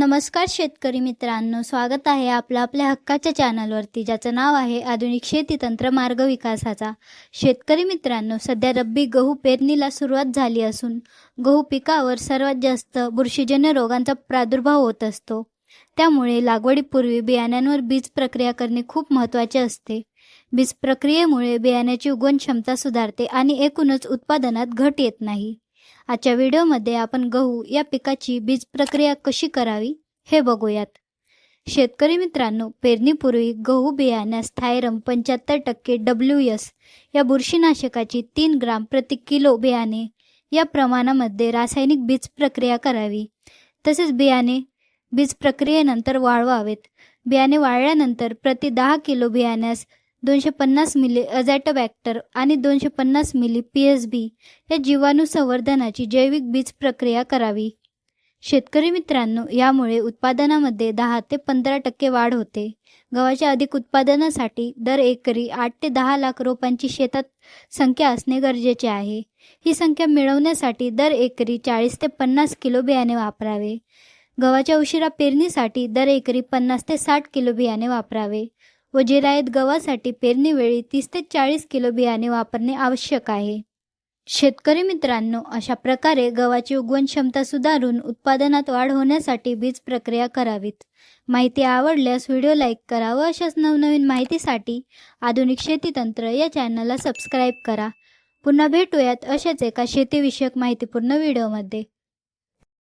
नमस्कार शेतकरी मित्रांनो स्वागत आहे आपलं आपल्या हक्काच्या चॅनलवरती ज्याचं नाव आहे आधुनिक शेती तंत्र मार्ग विकासाचा. शेतकरी मित्रांनो सध्या रब्बी गहू पेरणीला सुरुवात झाली असून गहू पिकावर सर्वात जास्त बुरशीजन्य रोगांचा प्रादुर्भाव होत असतो. त्यामुळे लागवडीपूर्वी बियाण्यांवर बीज प्रक्रिया करणे खूप महत्त्वाचे असते. बीज प्रक्रियेमुळे बियाण्याची उगवण क्षमता सुधारते आणि एकूणच उत्पादनात घट येत नाही. आजच्या व्हिडिओमध्ये आपण गहू या पिकाची बीज प्रक्रिया कशी करावी हे बघूयात. शेतकरी मित्रांनो पेरणीपूर्वी गहू बियाण्यास थायरम पंच्याहत्तर टक्के डब्ल्यू एस या बुरशीनाशकाची तीन ग्राम प्रति किलो बियाणे या प्रमाणामध्ये रासायनिक बीज प्रक्रिया करावी. तसेच बियाणे बीज प्रक्रियेनंतर वाळवावेत. बियाणे वाळल्यानंतर प्रति दहा किलो बियाण्यास दोनशे पन्नास मिली अझॅटोबॅक्टर आणि दोनशे पन्नास मिली पी एस बी या जीवाणू संवर्धनाची जैविक बीज प्रक्रिया करावी. शेतकरी मित्रांनो यामुळे उत्पादनामध्ये दहा ते पंधरा टक्के वाढ होते. गव्हाच्या अधिक उत्पादनासाठी दर एकरी आठ ते दहा लाख रोपांची शेतात संख्या असणे गरजेचे आहे. ही संख्या मिळवण्यासाठी दर एकरी चाळीस ते पन्नास किलो बियाणे वापरावे. गव्हाच्या उशिरा पेरणीसाठी दर एकरी पन्नास ते साठ किलो बियाणे वापरावे. व जिरायत गव्हासाठी पेरणीवेळी तीस ते चाळीस किलो बियाणे वापरणे आवश्यक आहे. शेतकरी मित्रांनो अशा प्रकारे गव्हाची उगवण क्षमता सुधारून उत्पादनात वाढ होण्यासाठी बीज प्रक्रिया करावीत. माहिती आवडल्यास व्हिडिओ लाईक करा व अशाच नवनवीन माहितीसाठी आधुनिक शेतीतंत्र या चॅनलला सबस्क्राईब करा. पुन्हा भेटूयात अशाच एका शेतीविषयक माहितीपूर्ण व्हिडिओमध्ये.